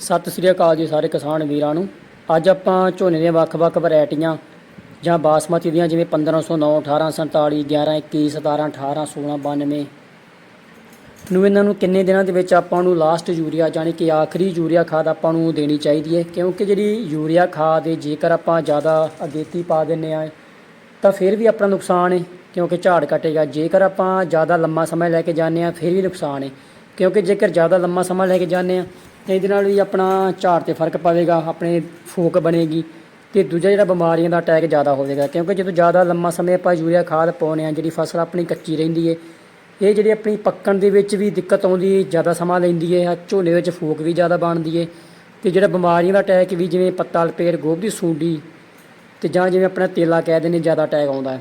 ਸਤਿ ਸ੍ਰੀ ਅਕਾਲ ਜੀ ਸਾਰੇ ਕਿਸਾਨ ਵੀਰਾਂ ਨੂੰ। ਅੱਜ ਆਪਾਂ ਝੋਨੇ ਦੀਆਂ ਵੱਖ-ਵੱਖ ਵੈਰਾਈਟੀਆਂ ਜਾਂ ਬਾਸਮਤੀ ਦੀਆਂ ਜਿਵੇਂ 1509 1847 11 21 17 18 16 92 ਨੂੰ ਇਹਨਾਂ ਨੂੰ ਕਿੰਨੇ ਦਿਨਾਂ ਦੇ ਵਿੱਚ ਆਪਾਂ ਨੂੰ ਲਾਸਟ ਯੂਰੀਆ ਜਾਣੀ ਕਿ ਆਖਰੀ ਯੂਰੀਆ ਖਾਦ ਆਪਾਂ ਨੂੰ ਦੇਣੀ ਚਾਹੀਦੀ ਹੈ। ਕਿਉਂਕਿ ਜਿਹੜੀ ਯੂਰੀਆ ਖਾਦ ਹੈ, ਜੇਕਰ ਆਪਾਂ ਜ਼ਿਆਦਾ ਅਗੇਤੀ ਪਾ ਦਿੰਨੇ ਆ ਤਾਂ ਫਿਰ ਵੀ ਆਪਣਾ ਨੁਕਸਾਨ ਹੈ, ਕਿਉਂਕਿ ਝਾੜ ਕੱਟੇਗਾ। ਜੇਕਰ ਆਪਾਂ ਜ਼ਿਆਦਾ ਲੰਮਾ ਸਮਾਂ ਲੈ ਕੇ ਜਾਂਦੇ ਆ ਫਿਰ ਵੀ ਨੁਕਸਾਨ ਹੈ। ਕਿਉਂਕਿ ਜੇਕਰ ਜ਼ਿਆਦਾ ਲੰਮਾ ਸਮਾਂ ਲੈ ਕੇ ਜਾਂਦੇ ਆ ਇਹਦੇ ਨਾਲ ਵੀ ਆਪਣਾ ਝਾੜ ਤੇ ਫ਼ਰਕ ਪਵੇਗਾ, ਆਪਣੇ ਫੂਕ ਬਣੇਗੀ ਤੇ ਦੂਜਾ ਜਿਹੜਾ ਬਿਮਾਰੀਆਂ ਦਾ ਅਟੈਕ ਜ਼ਿਆਦਾ ਹੋਵੇਗਾ, ਕਿਉਂਕਿ ਜਦੋਂ ਜ਼ਿਆਦਾ ਲੰਮਾ ਸਮੇਂ ਆਪਾਂ ਯੂਰੀਆ ਖਾਦ ਪਾਉਂਦੇ ਆ ਜਿਹੜੀ ਫਸਲ ਆਪਣੀ ਕੱਚੀ ਰਹਿੰਦੀ ਹੈ ਇਹ ਜਿਹੜੀ ਆਪਣੀ ਪੱਕਣ ਦੇ ਵਿੱਚ ਵੀ ਦਿੱਕਤ ਆਉਂਦੀ, ਜ਼ਿਆਦਾ ਸਮਾਂ ਲੈਂਦੀ ਹੈ ਝੋਨੇ ਵਿੱਚ ਫੂਕ ਵੀ ਜ਼ਿਆਦਾ ਬਣਦੀ ਹੈ ਤੇ ਜਿਹੜਾ ਬਿਮਾਰੀਆਂ ਦਾ ਅਟੈਕ ਵੀ ਜਿਵੇਂ ਪੱਤਾ, ਲਪੇਟ, ਗੋਭ ਦੀ ਸੁੰਡੀ ਤੇ ਜਾਂ ਜਿਵੇਂ ਆਪਣਾ ਤੇਲਾ ਕਹਿ ਦਿੰਦੇ ਜ਼ਿਆਦਾ ਅਟੈਕ ਆਉਂਦਾ ਹੈ।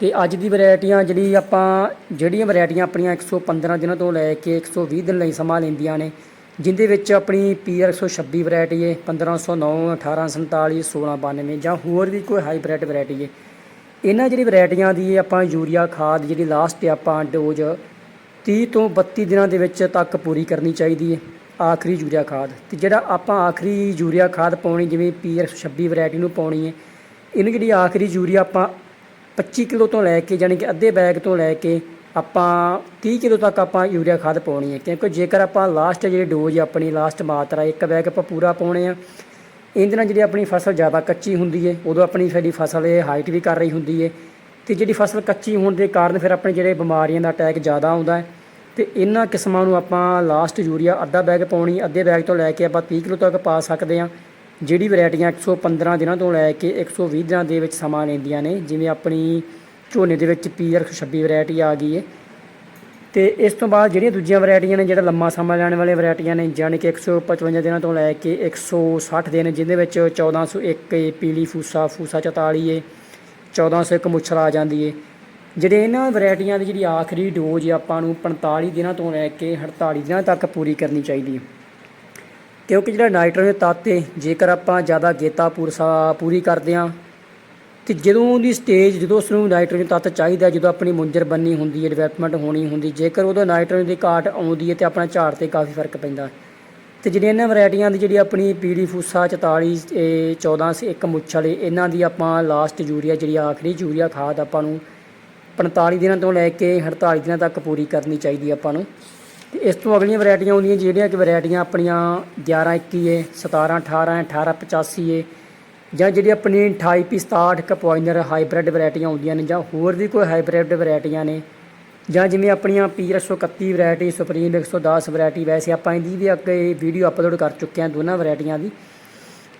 ਤੇ ਅੱਜ ਦੀ ਵੈਰਾਈਟੀਆਂ ਜਿਹੜੀ ਆਪਾਂ, ਜਿਹੜੀਆਂ ਵੈਰਾਈਟੀਆਂ ਆਪਣੀਆਂ 115 ਦਿਨਾਂ ਤੋਂ ਲੈ ਕੇ 120 ਦਿਨ ਲਈ ਸਮਾਂ ਲੈਂਦੀਆਂ ਨੇ ਜਿੰਦੇ ਵਿੱਚ ਆਪਣੀ ਪੀਆਰ 126 ਵੈਰਾਈਟੀ ਹੈ 1509 1847 1692 ਜਾਂ ਹੋਰ ਵੀ ਕੋਈ ਹਾਈਬ੍ਰਿਡ ਵੈਰਾਈਟੀ ਹੈ। ਇਹਨਾਂ ਜਿਹੜੀ ਵੈਰਾਈਟੀਆਂ ਦੀ ਆਪਾਂ ਯੂਰੀਆ, ਖਾਦ ਜਿਹੜੀ ਲਾਸਟ ਆਪਾਂ ਡੋਜ਼ 30 ਤੋਂ 32 ਦਿਨਾਂ ਦੇ ਵਿੱਚ ਤੱਕ ਪੂਰੀ ਕਰਨੀ ਚਾਹੀਦੀ ਹੈ, ਆਖਰੀ ਯੂਰੀਆ ਖਾਦ। ਤੇ ਜਿਹੜਾ ਆਪਾਂ ਆਖਰੀ ਯੂਰੀਆ ਖਾਦ ਪਾਉਣੀ, ਜਿਵੇਂ ਪੀਆਰ 26 ਵੈਰਾਈਟੀ ਨੂੰ ਪਾਉਣੀ ਹੈ, ਇਹਨੂੰ ਜਿਹੜੀ ਆਖਰੀ ਯੂਰੀਆ ਆਪਾਂ 25 ਕਿਲੋ ਤੋਂ ਲੈ ਕੇ ਯਾਨੀ ਕਿ ਅੱਧੇ ਬੈਗ ਤੋਂ ਲੈ ਕੇ ਆਪਾਂ 30 ਕਿਲੋ ਤੱਕ ਆਪਾਂ ਯੂਰੀਆ ਖਾਦ ਪਾਉਣੀ ਹੈ, ਕਿਉਂਕਿ ਜੇਕਰ ਆਪਾਂ ਲਾਸਟ ਜਿਹੜੀ ਡੋਜ਼ ਆਪਣੀ ਲਾਸਟ ਮਾਤਰਾ, ਇੱਕ ਬੈਗ ਆਪਾਂ ਪੂਰਾ ਪਾਉਣੇ ਆ, ਇਹਦੇ ਨਾਲ ਜਿਹੜੀ ਆਪਣੀ ਫਸਲ ਜ਼ਿਆਦਾ ਕੱਚੀ ਹੁੰਦੀ ਹੈ, ਉਦੋਂ ਆਪਣੀ ਸਾਡੀ ਫਸਲ ਇਹ ਹਾਈਟ ਵੀ ਕਰ ਰਹੀ ਹੁੰਦੀ ਹੈ, ਤੇ ਜਿਹੜੀ ਫਸਲ ਕੱਚੀ ਹੋਣ ਦੇ ਕਾਰਨ ਫਿਰ ਆਪਣੇ ਜਿਹੜੇ ਬਿਮਾਰੀਆਂ ਦਾ ਅਟੈਕ ਜ਼ਿਆਦਾ ਆਉਂਦਾ ਹੈ, ਤੇ ਇਹਨਾਂ ਕਿਸਮਾਂ ਨੂੰ ਆਪਾਂ ਲਾਸਟ ਯੂਰੀਆ ਅੱਧਾ ਬੈਗ ਪਾਉਣੀ, ਅੱਧੇ ਬੈਗ ਤੋਂ ਲੈ ਕੇ ਆਪਾਂ 30 ਕਿਲੋ ਤੱਕ ਪਾ ਸਕਦੇ ਹਾਂ, ਜਿਹੜੀ ਵੈਰਾਈਟੀਆਂ 115 ਦਿਨਾਂ ਤੋਂ ਲੈ ਕੇ 120 ਦਿਨਾਂ ਦੇ ਵਿੱਚ ਸਮਾਂ ਲੈਂਦੀਆਂ ਨੇ, ਜਿਵੇਂ ਆਪਣੀ ਝੋਨੇ ਦੇ ਵਿੱਚ ਪੀਆਰ 26 ਵੈਰਾਈਟੀ ਆ ਗਈ ਹੈ ਤੇ ਇਸ ਤੋਂ ਬਾਅਦ ਜਿਹੜੀਆਂ ਦੂਜੀਆਂ ਵੈਰਾਈਟੀਆਂ ਨੇ, ਜਿਹੜਾ ਲੰਮਾ ਸਮਾਂ ਲੈਣ ਵਾਲੇ ਵੈਰਾਈਟੀਆਂ ਨੇ, ਜਾਣੀ ਕਿ 155 ਦਿਨਾਂ ਤੋਂ ਲੈ ਕੇ 160 ਦਿਨ, ਜਿਹਦੇ ਵਿੱਚ 1401 ਏ, ਪੀਲੀ ਫੂਸਾ ਫੂਸਾ 44 ਏ 1401 ਮੁੱਛਰ ਆ ਜਾਂਦੀ ਏ। ਜਿਹੜੇ ਇਹਨਾਂ ਵੈਰਾਈਟੀਆਂ ਦੀ ਜਿਹੜੀ ਆਖਰੀ ਡੋਜ਼ ਆਪਾਂ ਨੂੰ 45 ਦਿਨਾਂ ਤੋਂ ਲੈ ਕੇ 48 ਦਿਨਾਂ ਤੱਕ ਪੂਰੀ ਕਰਨੀ ਚਾਹੀਦੀ ਹੈ ਕਿਉਂਕਿ ਜਿਹੜਾ ਨਾਈਟ੍ਰੋਜਨ ਤੱਤ ਹੈ ਜੇਕਰ ਆਪਾਂ ਜ਼ਿਆਦਾ ਗੇਤਾ ਪੂਰਸਾ ਪੂਰੀ ਕਰਦੇ ਹਾਂ ਤੇ ਜਦੋਂ ਉਹਦੀ ਸਟੇਜ ਜਦੋਂ ਉਸ ਨੂੰ ਨਾਈਟ੍ਰੋਜਨ ਤੱਤ ਚਾਹੀਦਾ ਜਦੋਂ ਆਪਣੀ ਮੁੰਜਰ ਬੰਨੀ ਹੁੰਦੀ ਹੈ ਡਿਵੈਲਪਮੈਂਟ ਹੋਣੀ ਹੁੰਦੀ ਜੇਕਰ ਉਹਦਾ ਨਾਈਟ੍ਰੋਜਨ ਦੀ ਘਾਟ ਆਉਂਦੀ ਹੈ ਤੇ ਆਪਣਾ ਝਾੜ ਤੇ ਕਾਫੀ ਫ਼ਰਕ ਪੈਂਦਾ। ਤੇ ਜਿਹੜੀਆਂ ਇਹਨਾਂ ਵੈਰਾਈਟੀਆਂ ਦੀ ਜਿਹੜੀ ਆਪਣੀ ਪੀੜੀ ਫੂਸਾ 44 ਇਹ 14 ਸੇ ਇੱਕ ਮੁੱਛਲ ਏ, ਇਹਨਾਂ ਦੀ ਆਪਾਂ ਲਾਸਟ ਯੂਰੀਆ ਜਿਹੜੀ ਆਖਰੀ ਯੂਰੀਆ ਖਾਦ ਆਪਾਂ ਨੂੰ 45 ਦਿਨਾਂ ਤੋਂ ਲੈ ਕੇ 48 ਦਿਨਾਂ ਤੱਕ ਪੂਰੀ ਕਰਨੀ ਚਾਹੀਦੀ ਆਪਾਂ ਨੂੰ। ਤੇ ਇਸ ਤੋਂ ਅਗਲੀਆਂ ਵੈਰਾਈਟੀਆਂ ਆਉਂਦੀਆਂ ਜਿਹੜੀਆਂ ਕਿ ਵੈਰਾਈਟੀਆਂ ਆਪਣੀਆਂ 11 21 ਏ 17 18 18 85 ਏ ਜਾਂ ਜਿਹੜੀ ਆਪਣੀ 28 67 ਕਪੋਇਨਰ ਹਾਈਬ੍ਰਿਡ ਵੈਰਾਈਟੀਆਂ ਆਉਂਦੀਆਂ ਨੇ ਜਾਂ ਹੋਰ ਵੀ ਕੋਈ ਹਾਈਬ੍ਰਿਡ ਵੈਰਾਈਟੀਆਂ ਨੇ, ਜਾਂ ਜਿਵੇਂ ਆਪਣੀਆਂ ਪੀਰ 131 ਵੈਰਾਈਟੀ ਸੁਪਰੀਮ 110 ਵੈਰਾਈਟੀ ਵੈਸੇ ਆਪਾਂ ਇਹਦੀ ਵੀ ਅੱਗੇ ਵੀਡੀਓ ਅਪਲੋਡ ਕਰ ਚੁੱਕੇ ਹਾਂ ਦੋਨਾਂ ਵੈਰਾਈਟੀਆਂ ਦੀ।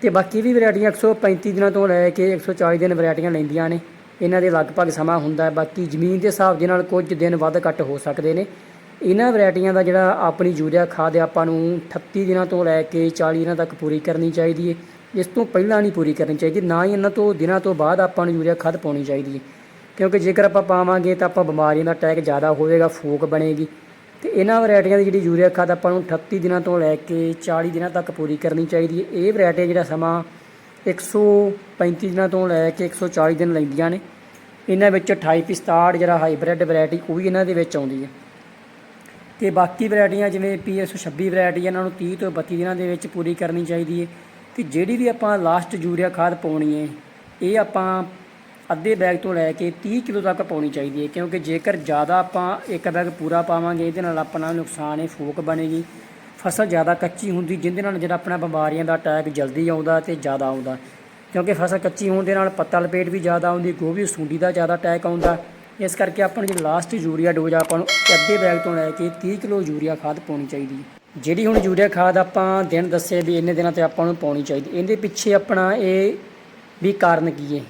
ਤੇ ਬਾਕੀ ਵੀ ਵੈਰਾਈਟੀਆਂ 135 ਦਿਨਾਂ ਤੋਂ ਲੈ ਕੇ 140 ਦਿਨ ਵੈਰਾਈਟੀਆਂ ਲੈਂਦੀਆਂ ਨੇ। ਇਹਨਾਂ ਦੇ ਲਗਭਗ ਸਮਾਂ ਹੁੰਦਾ ਹੈ। ਬਾਕੀ ਜ਼ਮੀਨ ਦੇ ਹਿਸਾਬ ਦੇ ਨਾਲ ਕੁਝ ਦਿਨ ਵੱਧ ਘੱਟ ਹੋ ਸਕਦੇ ਨੇ। ਇਹਨਾਂ ਵੈਰਾਈਟੀਆਂ ਦਾ ਜਿਹੜਾ ਆਪਣੀ ਯੂਰੀਆ ਖਾਦ ਆਪਾਂ ਨੂੰ 38 ਦਿਨਾਂ ਤੋਂ ਲੈ ਕੇ 40 ਦਿਨਾਂ ਤੱਕ ਪੂਰੀ ਕਰਨੀ ਚਾਹੀਦੀ ਹੈ। ਇਸ ਤੋਂ ਪਹਿਲਾਂ ਨਹੀਂ ਪੂਰੀ ਕਰਨੀ ਚਾਹੀਦੀ, ਨਾ ਹੀ ਇਹਨਾਂ ਤੋਂ, ਦਿਨਾਂ ਤੋਂ ਬਾਅਦ ਆਪਾਂ ਨੂੰ ਯੂਰੀਆ ਖਾਦ ਪਾਉਣੀ ਚਾਹੀਦੀ ਹੈ। ਕਿਉਂਕਿ ਜੇਕਰ ਆਪਾਂ ਪਾਵਾਂਗੇ ਤਾਂ ਆਪਾਂ ਬਿਮਾਰੀਆਂ ਦਾ ਅਟੈਕ ਜ਼ਿਆਦਾ ਹੋਵੇਗਾ, ਫੂਕ ਬਣੇਗੀ। ਤੇ ਇਹਨਾਂ ਵੈਰਾਈਟੀਆਂ ਦੀ ਜਿਹੜੀ ਯੂਰੀਆ ਖਾਦ ਆਪਾਂ ਨੂੰ 38 ਦਿਨਾਂ ਤੋਂ ਲੈ ਕੇ 40 ਦਿਨਾਂ ਤੱਕ ਪੂਰੀ ਕਰਨੀ ਚਾਹੀਦੀ ਹੈ। ਇਹ ਵੈਰਾਈਟੀ ਜਿਹੜਾ ਸਮਾਂ 135 ਦਿਨਾਂ ਤੋਂ ਲੈ ਕੇ 140 ਦਿਨ ਲੈਂਦੀਆਂ ਨੇ। ਇਹਨਾਂ ਵਿੱਚ 28 67 ਜਿਹੜਾ ਹਾਈਬ੍ਰਿਡ ਵੈਰਾਈਟੀ ਉਹ ਵੀ ਇਹਨਾਂ ਦੇ ਵਿੱਚ ਆਉਂਦੀ ਹੈ। ਤੇ ਬਾਕੀ ਵੈਰਾਈਟੀਆਂ ਜਿਵੇਂ ਪੀਐਸ 26 ਵੈਰਾਈਟੀ ਇਹਨਾਂ ਨੂੰ 30 ਤੋਂ 32 ਦਿਨਾਂ ਦੇ ਵਿੱਚ ਪੂਰੀ ਕਰਨੀ ਚਾਹੀਦੀ ਹੈ। ਤੇ ਜਿਹੜੀ ਵੀ ਆਪਾਂ ਲਾਸਟ ਯੂਰੀਆ ਖਾਦ ਪਾਉਣੀ ਹੈ ਇਹ ਆਪਾਂ ਅੱਧੇ ਬੈਗ ਤੋਂ ਲੈ ਕੇ 30 ਕਿਲੋ ਤੱਕ ਪਾਉਣੀ ਚਾਹੀਦੀ ਹੈ ਕਿਉਂਕਿ ਜੇਕਰ ਜ਼ਿਆਦਾ ਆਪਾਂ ਇੱਕ ਬੈਗ ਪੂਰਾ ਪਾਵਾਂਗੇ, ਇਹਦੇ ਨਾਲ ਆਪਣਾ ਨੁਕਸਾਨ ਹੈ ਫੂਕ ਬਣੇਗੀ। ਫਸਲ ਜ਼ਿਆਦਾ ਕੱਚੀ ਹੁੰਦੀ ਜਿਹਦੇ ਨਾਲ ਜਿਹੜਾ ਆਪਣਾ ਬਿਮਾਰੀਆਂ ਦਾ ਅਟੈਕ ਜਲਦੀ ਆਉਂਦਾ ਤੇ ਜ਼ਿਆਦਾ ਆਉਂਦਾ। ਕਿਉਂਕਿ ਫਸਲ ਕੱਚੀ ਹੋਣ ਦੇ ਨਾਲ ਪੱਤਾ ਲਪੇਟ ਵੀ ਜ਼ਿਆਦਾ ਆਉਂਦੀ, ਗੋਭੀ ਸੁੰਡੀ ਦਾ ਜ਼ਿਆਦਾ ਅਟੈਕ ਆਉਂਦਾ। ਇਸ ਕਰਕੇ ਆਪਾਂ ਨੂੰ ਜਿਹੜੀ ਲਾਸਟ ਯੂਰੀਆ ਡੋਜ਼ ਆ, ਆਪਾਂ ਨੂੰ ਅੱਧੇ ਬੈਗ ਤੋਂ ਲੈ ਕੇ 30 ਕਿਲੋ ਯੂਰੀਆ ਖਾਦ ਪਾਉਣੀ ਚਾਹੀਦੀ ਹੈ ਜਿਹੜੀ ਹੁਣ ਯੂਰੀਆ ਖਾਦ ਆਪਾਂ ਦਿਨ ਦੱਸੇ ਵੀ ਇੰਨੇ ਦਿਨਾਂ ਤੇ ਆਪਾਂ ਨੂੰ ਪਾਉਣੀ ਚਾਹੀਦੀ, ਇਹਦੇ ਪਿੱਛੇ ਆਪਣਾ ਇਹ ਵੀ ਕਾਰਨ ਕੀ ਹੈ?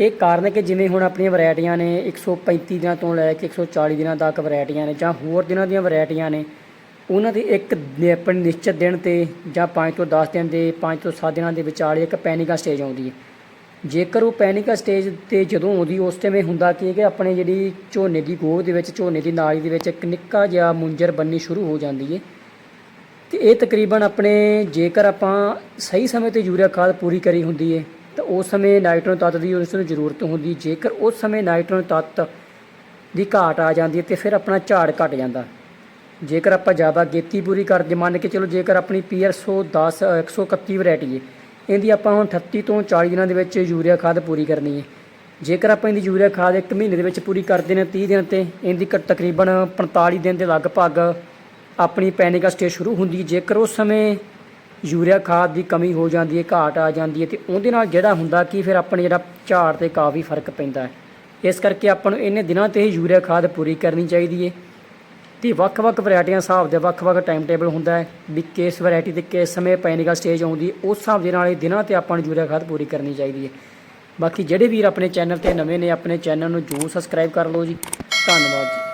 ਇਹ ਕਾਰਨ ਕਿ ਜਿਵੇਂ ਹੁਣ ਆਪਣੀਆਂ ਵੈਰਾਈਟੀਆਂ ਨੇ 135 ਦਿਨਾਂ ਤੋਂ ਲੈ ਕੇ 140 ਦਿਨਾਂ ਤੱਕ ਵੈਰਾਈਟੀਆਂ ਨੇ ਜਾਂ ਹੋਰ ਦਿਨਾਂ ਦੀਆਂ ਵੈਰਾਈਟੀਆਂ ਨੇ, ਉਹਨਾਂ ਦੇ ਇੱਕ ਆਪਣੇ ਨਿਸ਼ਚਿਤ ਦਿਨ ਤੇ ਜਾਂ 5 ਤੋਂ 10 ਦਿਨ ਦੇ 5 ਤੋਂ 7 ਦਿਨਾਂ ਦੇ ਵਿਚਾਲੇ ਇੱਕ ਪੈਨਿਕਾ ਸਟੇਜ ਆਉਂਦੀ ਹੈ। ਜੇਕਰ ਉਹ ਪੈਨਿਕਾ ਸਟੇਜ ਤੇ ਜਦੋਂ ਆਉਂਦੀ, ਉਸ ਟਾਈਮ ਇਹ ਹੁੰਦਾ ਕੀ ਹੈ ਕਿ ਆਪਣੇ ਜਿਹੜੀ ਝੋਨੇ ਦੀ ਗੋਹ ਦੇ ਵਿੱਚ, ਝੋਨੇ ਦੀ ਨਾਲੀ ਦੇ ਵਿੱਚ ਇੱਕ ਨਿੱਕਾ ਜਿਹਾ ਮੁੰਜਰ ਬੰਨੀ ਸ਼ੁਰੂ ਹੋ ਜਾਂਦੀ ਹੈ। ਤੇ ਇਹ ਤਕਰੀਬਨ ਆਪਣੇ ਜੇਕਰ ਆਪਾਂ ਸਹੀ ਸਮੇਂ ਤੇ ਯੂਰੀਆ ਖਾਦ ਪੂਰੀ ਕਰੀ ਹੁੰਦੀ ਹੈ ਤਾਂ ਉਸ ਸਮੇਂ ਨਾਈਟ੍ਰੋਜਨ ਤੱਤ ਦੀ ਉਸ ਨੂੰ ਜ਼ਰੂਰਤ ਹੁੰਦੀ। ਜੇਕਰ ਉਸ ਸਮੇਂ ਨਾਈਟ੍ਰੋਜਨ ਤੱਤ ਦੀ ਘਾਟ ਆ ਜਾਂਦੀ ਹੈ ਤੇ ਫਿਰ ਆਪਣਾ ਝਾੜ ਘਟ ਜਾਂਦਾ। ਜੇਕਰ ਆਪਾਂ ਜ਼ਿਆਦਾ ਗੇਤੀ ਪੂਰੀ ਕਰਦੇ, ਮੰਨ ਕੇ ਚਲੋ ਜੇਕਰ ਆਪਣੀ ਪੀਆਰ 110 131 ਵੈਰਾਈਟੀ ਹੈ ਇਹਦੀ ਆਪਾਂ ਹੁਣ 38 ਤੋਂ 40 ਦਿਨਾਂ ਦੇ ਵਿੱਚ ਯੂਰੀਆ ਖਾਦ ਪੂਰੀ ਕਰਨੀ ਹੈ ਜੇਕਰ ਆਪਾਂ ਇਹਦੀ ਯੂਰੀਆ ਖਾਦ ਇੱਕ ਮਹੀਨੇ ਦੇ ਵਿੱਚ ਪੂਰੀ ਕਰਦੇ ਨੇ 30 ਦਿਨ ਤੇ, ਇਹਦੀ ਕ- ਤਕਰੀਬਨ 45 ਦਿਨ ਦੇ ਲਗਭਗ ਆਪਣੀ ਪੈਨਿਕ ਸਟੇਜ ਸ਼ੁਰੂ ਹੁੰਦੀ ਹੈ ਜੇਕਰ ਉਸ ਸਮੇਂ ਯੂਰੀਆ ਖਾਦ ਦੀ ਕਮੀ ਹੋ ਜਾਂਦੀ ਹੈ, ਘਾਟ ਆ ਜਾਂਦੀ ਹੈ, ਤੇ ਉਹਦੇ ਨਾਲ ਜਿਹੜਾ ਹੁੰਦਾ ਕਿ ਫਿਰ ਆਪਣੇ ਜਿਹੜਾ ਝਾੜ ਤੇ ਕਾਫੀ ਫ਼ਰਕ ਪੈਂਦਾ ਹੈ। ਇਸ ਕਰਕੇ ਆਪਾਂ ਨੂੰ ਇਹਨੇ ਦਿਨਾਂ ਤੇ ਹੀ ਯੂਰੀਆ ਖਾਦ ਪੂਰੀ ਕਰਨੀ ਚਾਹੀਦੀ ਹੈ। ਤੇ ਵੱਖ-ਵੱਖ ਵੈਰਾਈਟੀਆਂ ਹਿਸਾਬ ਦੇ ਵੱਖ-ਵੱਖ ਟਾਈਮ ਟੇਬਲ ਹੁੰਦਾ ਹੈ, ਵੀ ਕਿਸ ਵੈਰਾਈਟੀ ਤੇ ਕਿਸ ਸਮੇਂ ਪੈਨਿਕਾ ਸਟੇਜ ਆਉਂਦੀ ਹੈ, ਉਸ ਹਿਸਾਬ ਦੇ ਨਾਲ ਇਹ ਦਿਨਾਂ ਤੇ ਆਪਾਂ ਨੂੰ ਯੂਰੀਆ ਖਾਦ ਪੂਰੀ ਕਰਨੀ ਚਾਹੀਦੀ ਹੈ। ਬਾਕੀ ਜਿਹੜੇ ਵੀਰ ਆਪਣੇ ਚੈਨਲ ਤੇ ਨਵੇਂ ਨੇ, ਆਪਣੇ ਚੈਨਲ ਨੂੰ ਜਰੂਰ ਸਬਸਕ੍ਰਾਈਬ ਕਰ ਲਓ ਜੀ। ਧੰਨਵਾਦ